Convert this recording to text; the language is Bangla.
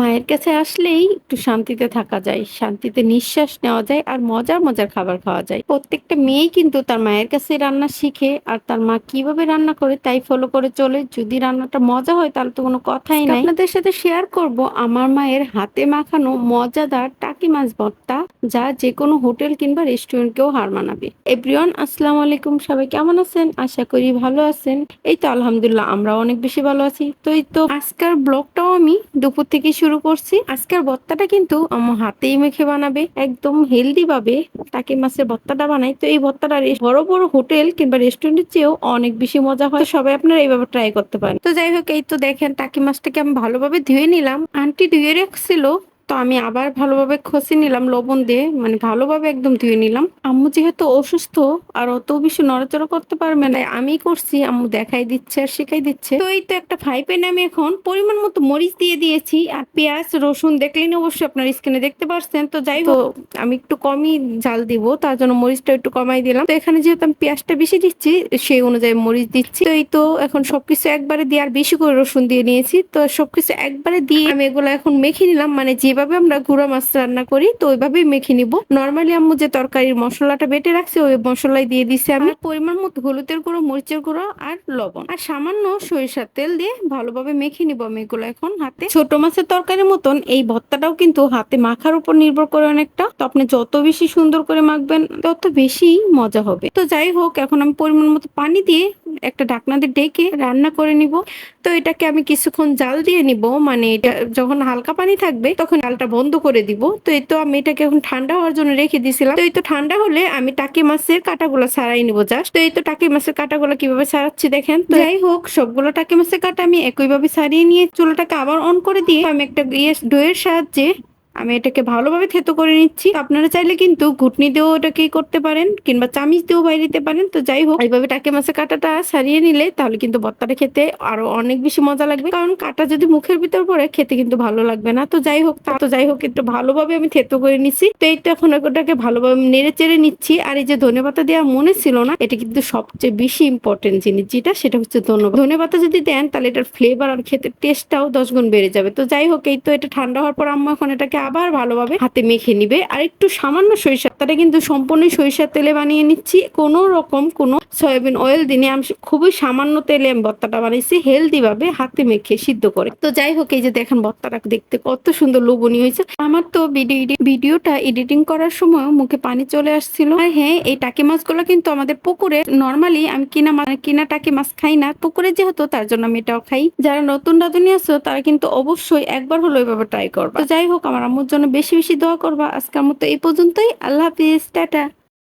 মায়ের কাছে আসলেই একটু শান্তিতে থাকা যায় শান্তিতে নিঃশ্বাস নেওয়া যায় আর মজার মজার খাবার খাওয়া যায়। প্রত্যেকটা মেয়ে কিন্তু তার মায়ের কাছে রান্না শিখে আর তার মা কীভাবে রান্না করে তাই ফলো করে চলে। যদি রান্নাটা মজা হয় তাহলে তো কোনো কথাই নাই। আপনাদের সাথে শেয়ার করব আমার মায়ের হাতে মাখানো মজাদার টাকি মাছ ভর্তা যা যে কোনো হোটেল কিংবা রেস্টুরেন্টকেও হার মানাবে। এভরিওয়ান, আসসালামু আলাইকুম। সবাই কেমন আছেন? আশা করি ভালো আছেন। এই তো আলহামদুলিল্লাহ আমরা অনেক বেশি ভালো আছি। তো এই তো আজকের ব্লগটাও আমি দুপুর থেকে শুরু করছি। আজকের ভর্তাটা কিন্তু আমার হাতেই মেখে বানাবে, একদম হেলদি ভাবে টাকি মাছের ভর্তাটা বানাই তো এই রে- বড় বড় হোটেল কিংবা রেস্টুরেন্টের চেয়েও অনেক বেশি মজা হয়। সবাই আপনারা এইভাবে ট্রাই করতে পারেন। তো যাই হোক, এই তো দেখেন, টাকি মাছটাকে আমি ভালোভাবে ধুয়ে নিলাম। আন্টি ধুয়ে রাখছিল তো আমি আবার ভালোভাবে খসে নিলাম, লবণ দিয়ে মানে ভালোভাবে একদম ধুয়ে নিলাম। আম্মু যেহেতু অসুস্থ, আর অত বেশি নড়াচড়া করতে পারবে না, আমি করছি, আম্মু দেখাই দিচ্ছে আর শেখাই দিচ্ছে। তো এই তো একটা ফ্রাই প্যানে আমি এখন পরিমাণ মতো মরিচ দিয়ে দিয়েছি, আর পেঁয়াজ, রসুন দেখলেন অবশ্যই আপনার স্ক্রিনে দেখতে পারছেন। তো যাই হোক, আমি একটু কমই জাল দিব, তার জন্য মরিচটা একটু কমাই দিলাম। তো এখানে যেহেতু আমি পেঁয়াজটা বেশি দিচ্ছি, সেই অনুযায়ী মরিচ দিচ্ছি। তো এই তো এখন সবকিছু একবারে দিয়ে আর বেশি করে রসুন দিয়ে নিয়েছি। তো সবকিছু একবারে দিয়ে আমি এগুলো এখন মেখে নিলাম মানে যেভাবে আমরা গুঁড়া মাছ রান্না করি তো ওইভাবেই মেখে নিব। নর্মালি আম্মু যে তরকারির মশলাটা বেটে রাখছে ওই মশলাই দিয়ে দিছি আমি। পরিমাণ মতো হলুদের গুঁড়ো মরিচের গুঁড়ো আর লবণ। আর সামান্য সরিষার তেল দিয়ে ভালোভাবে মেখে নিব আমি এগুলো এখন হাতে। ছোট মাছের তরকারির মতন এই ভর্তাটাও কিন্তু হাতে মাখার উপর নির্ভর করে অনেকটা। তো আপনি যত বেশি সুন্দর করে মাখবেন তত বেশি মজা হবে। তো যাই হোক এখন আমি পরিমাণ মতো পানি দিয়ে একটা ঢাকনা দিয়ে ডেকে রান্না করে নিব। তো এটাকে আমি কিছুক্ষণ জাল দিয়ে নিব। মানে এটা যখন হালকা পানি থাকবে তখন জালটা বন্ধ করে দিব। তো এই তো আমি এটাকে এখন ঠান্ডা হওয়ার জন্য রেখে দিয়েছিলাম তো এই তো ঠান্ডা হলে আমি টাকি মাছের কাঁটাগুলো ছাড়াই নিব জাস্ট তো এই তো টাকি মাছের কাঁটাগুলো কীভাবে ছাড়াচ্ছি দেখেন। তো যাই হোক, সবগুলো টাকি মাছের কাঁটা আমি একইভাবে ছাড়িয়ে নিয়ে চুলাটাকে আবার অন করে দিয়ে আমি একটা ডোয়ের সাহায্যে আমি এটাকে ভালোভাবে থেতো করে নিচ্ছি। আপনারা চাইলে কিন্তু ঘুটনি দিয়েও এটাকে করতে পারেন কিংবা চামিচ দিয়েও বাইরে দিতে পারেন। তো যাই হোক, এইভাবে টাকে মাছের কাঁটাটা সারিয়ে নিলে তাহলে কিন্তু ভর্তাটা খেতে আরও অনেক বেশি মজা লাগবে। কারণ কাঁটা যদি মুখের ভিতর পড়ে, খেতে কিন্তু ভালো লাগবে না। তো যাই হোক, তা তো যাই হোক, একটু ভালোভাবে আমি থেতো করে নিচ্ছি। তো এই তো এখন ওটাকে ভালোভাবে নেড়ে চেড়ে নিচ্ছি। আর এই যে ধনেপাতা দেওয়া মনে ছিল না, এটা কিন্তু সবচেয়ে বেশি ইম্পর্টেন্ট জিনিস যেটা, সেটা হচ্ছে ধন্যবাদ ধনেপাতা যদি দেন, তাহলে এটার ফ্লেভার আর খেতে টেস্টটাও দশ গুণ বেড়ে যাবে। তো যাই হোক, এই তো এটা ঠান্ডা হওয়ার পর আম্মা এখন এটাকে আবার ভালোভাবে হাতে মেখে নিবে। আর একটু সামান্য সরিষার তেলটা কিন্তু সম্পূর্ণ সরিষার তেলে বানিয়ে নিচ্ছি। কোনো রকম কোনো সয়াবিন অয়েল দিনে আমি খুবই সামান্য তেলে আমি ভর্তাটা বানিয়েছি হেলদি ভাবে হাতে মেখে সিদ্ধ করে। তো যাই হোক, এই যে দেখেন ভর্তাটা দেখতে কত সুন্দর লোভনীয় হয়েছে। আমার তো ভিডিও ভিডিওটা এডিটিং করার সময় মুখে পানি চলে আসছিল। আর হ্যাঁ এই টাকি মাছগুলো কিন্তু আমাদের পুকুরে নর্মালি আমি কিনা কিনা টাকি মাছ খাই না। পুকুরে যেহেতু তার জন্য আমি এটাও খাই। যারা নতুন রাঁধুনি আছো, তারা কিন্তু অবশ্যই একবার হলো এভাবে ট্রাই করবা। যাই হোক, আমার আম্মুর জন্য বেশি বেশি দোয়া করবা। আজকের মতো এই পর্যন্তই। আল্লাহ হাফিজ। টাটা।